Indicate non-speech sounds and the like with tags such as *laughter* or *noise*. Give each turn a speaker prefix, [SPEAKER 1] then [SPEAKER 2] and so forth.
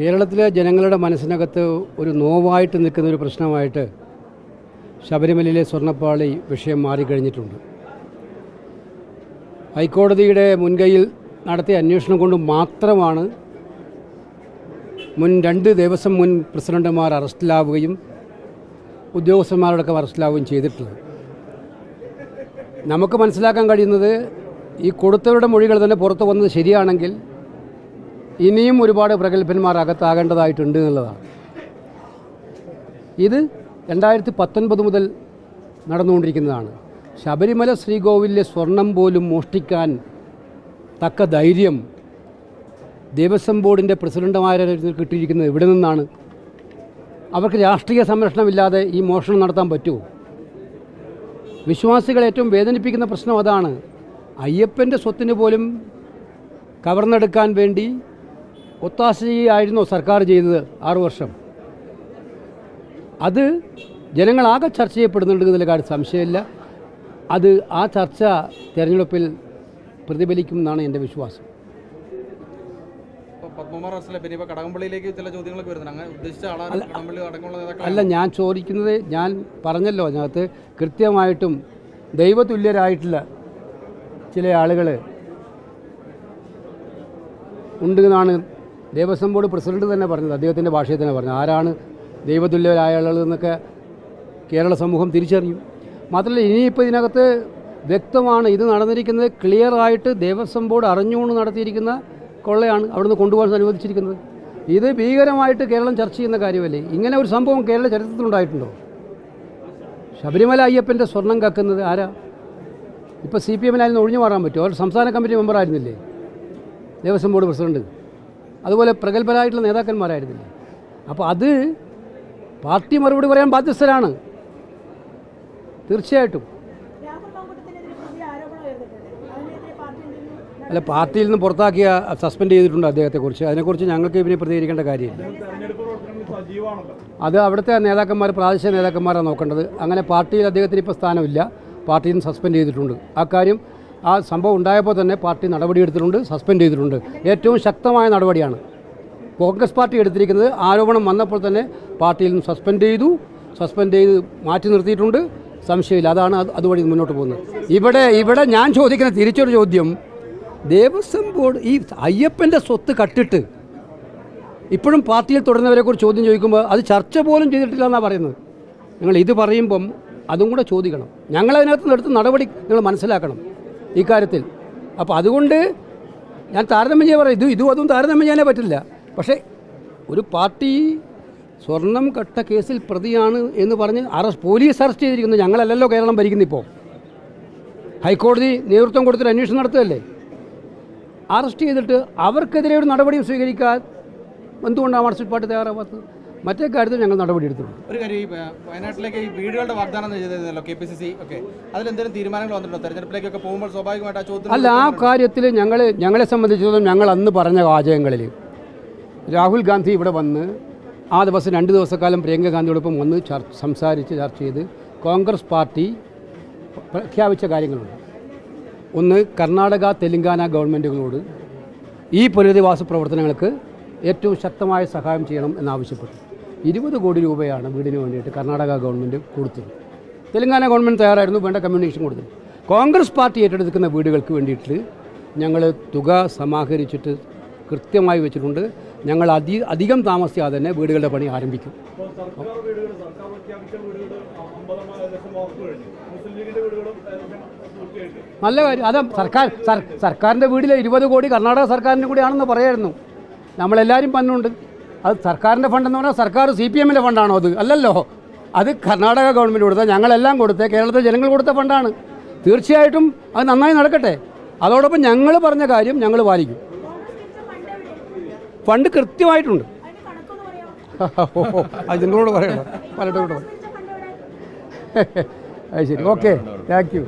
[SPEAKER 1] കേരളത്തിലെ ജനങ്ങളുടെ മനസ്സിനകത്ത് ഒരു നോവായിട്ട് നിൽക്കുന്ന ഒരു പ്രശ്നമായിട്ട് ശബരിമലയിലെ സ്വർണപ്പാളി വിഷയം മാറിക്കഴിഞ്ഞിട്ടുണ്ട്. ഹൈക്കോടതിയുടെ മുൻകൈയിൽ നടത്തിയ അന്വേഷണം കൊണ്ട് മാത്രമാണ് മുൻ രണ്ട് ദിവസം മുൻ പ്രസിഡന്റുമാർ അറസ്റ്റിലാവുകയും ഉദ്യോഗസ്ഥന്മാരോടൊക്കെ അറസ്റ്റിലാവുകയും ചെയ്തിട്ടുള്ളത്. നമുക്ക് മനസ്സിലാക്കാൻ കഴിയുന്നത് ഈ കൊടുത്തവരുടെ മൊഴികൾ തന്നെ പുറത്തു വന്നത് ശരിയാണെങ്കിൽ ഇനിയും ഒരുപാട് പ്രഗത്ഭന്മാർ അകത്താകേണ്ടതായിട്ടുണ്ട് എന്നുള്ളതാണ്. ഇത് രണ്ടായിരത്തി പത്തൊൻപത് മുതൽ നടന്നുകൊണ്ടിരിക്കുന്നതാണ്. ശബരിമല ശ്രീകോവിലിലെ സ്വർണം പോലും മോഷ്ടിക്കാൻ തക്ക ധൈര്യം ദേവസ്വം ബോർഡിന്റെ പ്രസിഡന്റുമാരെ കിട്ടിയിരിക്കുന്നത് ഇവിടെ നിന്നാണ്. അവർക്ക് രാഷ്ട്രീയ സംരക്ഷണമില്ലാതെ ഈ മോഷണം നടത്താൻ പറ്റുമോ? വിശ്വാസികളെ ഏറ്റവും വേദനിപ്പിക്കുന്ന പ്രശ്നം അതാണ്. അയ്യപ്പന്റെ സ്വത്തിന് പോലും കവർന്നെടുക്കാൻ വേണ്ടി ഒത്താശയായിരുന്നു സർക്കാർ ചെയ്യുന്നത് ആറു വർഷം. അത് ജനങ്ങളാകെ ചർച്ച ചെയ്യപ്പെടുന്നുണ്ട് എന്നുള്ള കാര്യം സംശയമില്ല. അത് ആ ചർച്ച തിരഞ്ഞെടുപ്പിൽ പ്രതിഫലിക്കും എന്നാണ് എന്റെ വിശ്വാസം. അല്ല ഞാൻ ചോദിക്കുന്നത് ഞാൻ പറഞ്ഞല്ലോ അതിനകത്ത് കൃത്യമായിട്ടും ദൈവതുല്യരായിട്ടുള്ള ചില ആളുകൾ ഉണ്ട് എന്നാണ് ദേവസ്വം ബോർഡ് പ്രസിഡന്റ് തന്നെ പറഞ്ഞത് അദ്ദേഹത്തിന്റെ ഭാഷയിൽ തന്നെ പറഞ്ഞത്. ആരാണ് ദൈവതുല്യരായ ആളുകൾ എന്നൊക്കെ കേരള സമൂഹം തിരിച്ചറിയും മാത്രമല്ല ഇനിയിപ്പോൾ ഇതിനകത്ത് വ്യക്തമാണ് ഇത് നടന്നിരിക്കുന്നത് ക്ലിയർ ആയിട്ട് ദേവസ്വം ബോർഡ് അറിഞ്ഞുകൊണ്ട് നടത്തിയിരിക്കുന്ന കൊള്ളയാണ് അവിടുന്ന് കൊണ്ടുപോകാൻ അനുവദിച്ചിരിക്കുന്നത്. ഇത് ഭീകരമായിട്ട് കേരളം ചർച്ച ചെയ്യുന്ന കാര്യമല്ലേ? ഇങ്ങനെ ഒരു സംഭവം കേരള ചരിത്രത്തിലുണ്ടായിട്ടുണ്ടോ ശബരിമല അയ്യപ്പന്റെ സ്വർണം കക്കുന്നത് ആരാ? ഇപ്പോൾ സി പി എമ്മിനായിരുന്നു ഒഴിഞ്ഞു മാറാൻ പറ്റുമോ? അവർ സംസ്ഥാന കമ്മിറ്റി മെമ്പറായിരുന്നില്ലേ ദേവസ്വം ബോർഡ് പ്രസിഡന്റ്. അതുപോലെ പ്രഗത്ഭരായിട്ടുള്ള നേതാക്കന്മാരായിരുന്നില്ല? അപ്പോൾ അത് പാർട്ടി മറുപടി പറയാൻ ബാധ്യസ്ഥരാണ്. തീർച്ചയായിട്ടും. അല്ല പാർട്ടിയിൽ നിന്ന് പുറത്താക്കിയ സസ്പെൻഡ് ചെയ്തിട്ടുണ്ട് അദ്ദേഹത്തെക്കുറിച്ച്. അതിനെക്കുറിച്ച് ഞങ്ങൾക്ക് ഇവനെ പ്രതികരിക്കേണ്ട കാര്യമില്ല. അത് അവിടുത്തെ നേതാക്കന്മാർ പ്രാദേശിക നേതാക്കന്മാരാണ് നോക്കേണ്ടത്. അങ്ങനെ പാർട്ടിയിൽ അദ്ദേഹത്തിന് ഇപ്പോൾ സ്ഥാനമില്ല. പാർട്ടിയിൽ നിന്ന് സസ്പെൻഡ് ചെയ്തിട്ടുണ്ട്. ആ കാര്യം ആ സംഭവം ഉണ്ടായപ്പോൾ തന്നെ പാർട്ടി നടപടിയെടുത്തിട്ടുണ്ട് സസ്പെൻഡ് ചെയ്തിട്ടുണ്ട്. ഏറ്റവും ശക്തമായ നടപടിയാണ്. കോൺഗ്രസ് പാർട്ടി എടുത്തിരിക്കുന്നത് ആരോപണം വന്നപ്പോൾ തന്നെ പാർട്ടിയിൽ നിന്ന് സസ്പെൻഡ് ചെയ്തു. സസ്പെൻഡ് ചെയ്ത് മാറ്റി നിർത്തിയിട്ടുണ്ട്. സംശയമില്ല. അതാണ് അത് അതുവഴി മുന്നോട്ട് പോകുന്നത്. ഇവിടെ ഇവിടെ ഞാൻ ചോദിക്കുന്ന തിരിച്ചൊരു ചോദ്യം. ദേവസ്വം ബോർഡ് ഈ അയ്യപ്പന്റെ സ്വത്ത് കട്ടിട്ട് ഇപ്പോഴും പാർട്ടിയിൽ തുടരുന്നവരെക്കുറിച്ച് ചോദ്യം ചോദിക്കുമ്പോൾ അത് ചർച്ച പോലും ചെയ്തിട്ടില്ല എന്നാണ് പറയുന്നത്. നിങ്ങൾ ഇത് പറയുമ്പം അതും കൂടെ ചോദിക്കണം. ഞങ്ങളതിനകത്ത് നിന്ന് എടുത്ത നടപടി നിങ്ങൾ മനസ്സിലാക്കണം. ഇക്കാര്യത്തിൽ. അപ്പോൾ അതുകൊണ്ട് ഞാൻ താരതമ്യം ചെയ്യാൻ പറയും ഇത് ഇതും അതും താരതമ്യം ചെയ്യാനേ പറ്റില്ല. പക്ഷേ ഒരു പാർട്ടി സ്വർണം കട്ട കേസിൽ പ്രതിയാണ് എന്ന് പറഞ്ഞ് അറസ്റ്റ് പോലീസ് അറസ്റ്റ് ചെയ്തിരിക്കുന്നു ഞങ്ങളല്ലല്ലോ കേരളം ഭരിക്കുന്നത് ഇപ്പോൾ ഹൈക്കോടതി നേതൃത്വം കൊടുത്തിട്ട് അന്വേഷണം നടത്തുകയല്ലേ? അറസ്റ്റ് ചെയ്തിട്ട് അവർക്കെതിരെ ഒരു നടപടിയും സ്വീകരിക്കാൻ എന്തുകൊണ്ടാണ് മാർക്സിസ്റ്റ് പാർട്ടി തയ്യാറാവാത്തത്? മറ്റേ കാര്യത്തിൽ ഞങ്ങൾ നടപടി എടുത്തിട്ടുണ്ട്.
[SPEAKER 2] ഒരു കാര്യം ഈ വയനാട്ടിലേക്ക് ഈ വീടുകളുടെ വാഗ്ദാനം ചെയ്തിരുന്നല്ലോ കെ പി സി സി ഒക്കെ. അതിലെന്തെങ്കിലും തീരുമാനങ്ങൾ വന്നിട്ടുണ്ടോ? തെരഞ്ഞെടുപ്പിലേക്കൊക്കെ പോകുമ്പോൾ സ്വാഭാവികമായിട്ട് ആ ചോദ്യം
[SPEAKER 1] അല്ല ആ കാര്യത്തിൽ ഞങ്ങൾ ഞങ്ങളെ സംബന്ധിച്ചിടത്തോളം ഞങ്ങൾ അന്ന് പറഞ്ഞ വാചകങ്ങളിൽ രാഹുൽ ഗാന്ധി ഇവിടെ വന്ന് ആ ദിവസം രണ്ട് ദിവസക്കാലം പ്രിയങ്ക ഗാന്ധിയോടൊപ്പം വന്ന് ചർച്ച സംസാരിച്ച് ചർച്ച ചെയ്ത് കോൺഗ്രസ് പാർട്ടി പ്രഖ്യാപിച്ച കാര്യങ്ങളുണ്ട്. ഒന്ന് കർണാടക തെലങ്കാന ഗവൺമെന്റുകളോട് ഈ പുനരധിവാസ പ്രവർത്തനങ്ങൾക്ക് ഏറ്റവും ശക്തമായ സഹായം ചെയ്യണം എന്നാവശ്യപ്പെട്ടു. ഇരുപത് കോടി രൂപയാണ് വീടിന് വേണ്ടിയിട്ട് കർണാടക ഗവൺമെന്റ് കൊടുത്തത്. തെലങ്കാന ഗവൺമെന്റ് തയ്യാറായിരുന്നു വേണ്ട കമ്മ്യൂണിക്കേഷൻ കൊടുത്തത്. കോൺഗ്രസ് പാർട്ടി ഏറ്റെടുക്കുന്ന വീടുകൾക്ക് വേണ്ടിയിട്ട് ഞങ്ങൾ തുക സമാഹരിച്ചിട്ട് കൃത്യമായി വെച്ചിട്ടുണ്ട്. ഞങ്ങൾ അധി അധികം താമസിയാതെ തന്നെ വീടുകളുടെ പണി ആരംഭിക്കും. നല്ല കാര്യം അതാ സർക്കാർ സർ- സർക്കാരിന്റെ വീടിലെ ഇരുപത് കോടി കർണാടക സർക്കാരിന്റെ കൂടിയാണെന്ന് പറയായിരുന്നു. നമ്മളെല്ലാവരും പന്നുണ്ട്. അത് സർക്കാരിന്റെ ഫണ്ടെന്ന് പറഞ്ഞാൽ സർക്കാർ സി പി എമ്മിന്റെ ഫണ്ടാണോ അത്? അല്ലല്ലോ. അത് കർണാടക ഗവൺമെന്റ് കൊടുത്ത ഞങ്ങളെല്ലാം കൊടുത്ത കേരളത്തിലെ ജനങ്ങൾ കൊടുത്ത ഫണ്ടാണ് തീർച്ചയായിട്ടും അത് നന്നായി നടക്കട്ടെ. അതോടൊപ്പം ഞങ്ങൾ പറഞ്ഞ കാര്യം ഞങ്ങൾ പാലിക്കും. ഫണ്ട് കൃത്യമായിട്ടുണ്ട്. അതിനോട് അത് നിങ്ങളോട് പറയണം. പലരോട് *laughs* അത് ശരി. Okay thank you